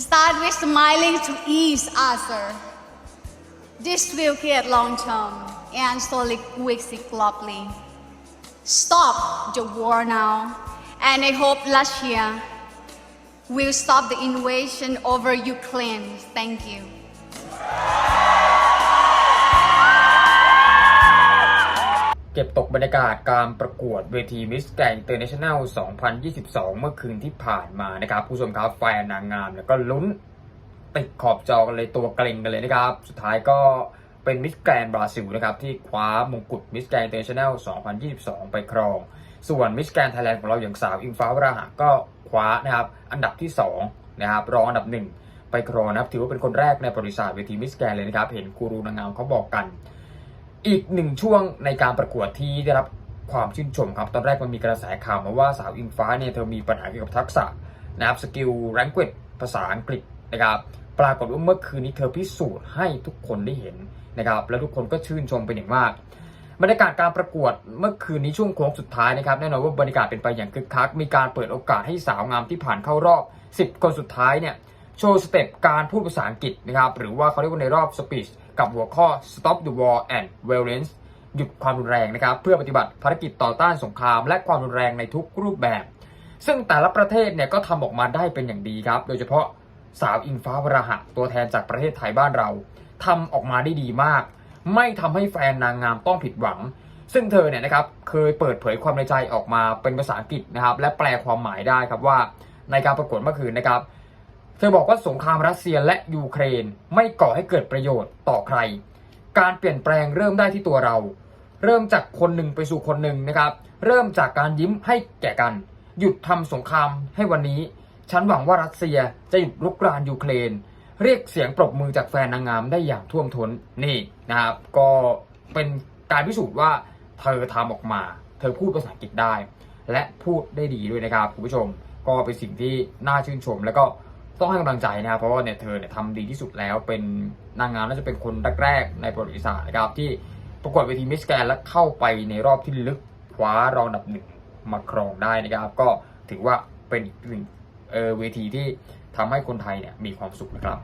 Start with smiling to ease answer. This will create long term and slowly quickly globally. Stop the war now, and I hope Russia will stop the invasion over Ukraine. Thank you. ก็บตกบรรยากาศการประกวดเวทีมิสแกรนด์เตอร์เนชั่นแนล 2022 เมื่อคืนที่ผ่านมานะครับผู้ชมครับแฟนนางงามเนี่ยก็ลุ้นติดขอบจอกันเลยตัวเกรงกันเลยนะครับ สุดท้ายก็เป็นมิสแกรนด์บราซิลนะครับที่คว้ามงกุฎมิสแกรนด์เตอร์เนชั่นแนล 2022 ไปครอง ส่วนมิสแกรนด์ไทยแลนด์ของเราอย่างสาวอิงฟ้าวราหะก็คว้านะครับอันดับที่2นะครับรองอันดับหนึ่งไปครองนะครับถือว่าเป็นคนแรกในประวัติศาสตร์เวทีมิสแกรนด์เลยนะครับเห็นกูรูนางงามเขาบอกกัน อีกหนึ่งช่วงในการประกวดที่ได้รับความชื่นชมครับ ตอนแรกมันมีกระแสข่าวมาว่าสาวอิงฟ้าเนี่ยเธอมีปัญหาเกี่ยวกับทักษะนะครับสกิลแรงเกจภาษาอังกฤษนะครับ ปรากฏว่าเมื่อคืนนี้เธอพิสูจน์ให้ทุกคนได้เห็นนะครับ และทุกคนก็ชื่นชมเป็นอย่างมาก บรรยากาศการประกวดเมื่อคืนนี้ช่วงโค้งสุดท้ายนะครับแน่นอนว่าบรรยากาศเป็นไปอย่างคึกคัก มีการเปิดโอกาสให้สาวงามที่ผ่านเข้ารอบ 10 คนสุดท้ายเนี่ย โชว์สเต็ปการพูดภาษาอังกฤษนะครับหรือว่าเขาเรียกว่าในรอบสปีชกับหัวข้อ stop the war and violence หยุดความรุนแรงนะครับเพื่อปฏิบัติภารกิจต่อต้านสงคราม และความรุนแรงในทุกรูปแบบ ซึ่งแต่ละประเทศเนี่ยก็ทำออกมาได้เป็นอย่างดีครับ โดยเฉพาะสาวอิงฟ้าวราหะตัวแทนจากประเทศไทยบ้านเราทำออกมาได้ดีมาก ไม่ทำให้แฟนนางงามต้องผิดหวัง ซึ่งเธอเนี่ยนะครับเคยเปิดเผยความในใจออกมาเป็นภาษาอังกฤษนะครับและแปลความหมายได้ครับว่าในการประกวดเมื่อคืนนะครับ เธอบอกว่าสงครามรัสเซียและยูเครนไม่ก่อให้เกิดประโยชน์ต่อใคร การเปลี่ยนแปลงเริ่มได้ที่ตัวเรา เริ่มจากคนหนึ่งไปสู่คนหนึ่งนะครับ เริ่มจากการยิ้มให้แก่กัน หยุดทำสงครามให้วันนี้ ฉันหวังว่ารัสเซียจะหยุดลุกรานยูเครน เรียกเสียงปรบมือจากแฟนนางงามได้อย่างท่วมท้นนี่นะครับ ก็เป็นการพิสูจน์ว่าเธอทำออกมา เธอพูดภาษาอังกฤษได้ และพูดได้ดีด้วยนะครับคุณผู้ชม ก็เป็นสิ่งที่น่าชื่นชม แล้วก็ ต้องให้กำลังใจนะครับเพราะว่าเนี่ยเธอเนี่ยทำดีที่สุดแล้วเป็นนางงามน่าจะเป็นคนแรกๆในประวัติศาสตร์นะครับที่ประกวดเวทีมิสแกรนด์และเข้าไปในรอบที่ลึกคว้ารองดับหนึ่งมาครองได้นะครับ ก็ถือว่าเป็นอีกหนึ่งเออเวทีที่ทำให้คนไทยเนี่ยมีความสุขนะครับ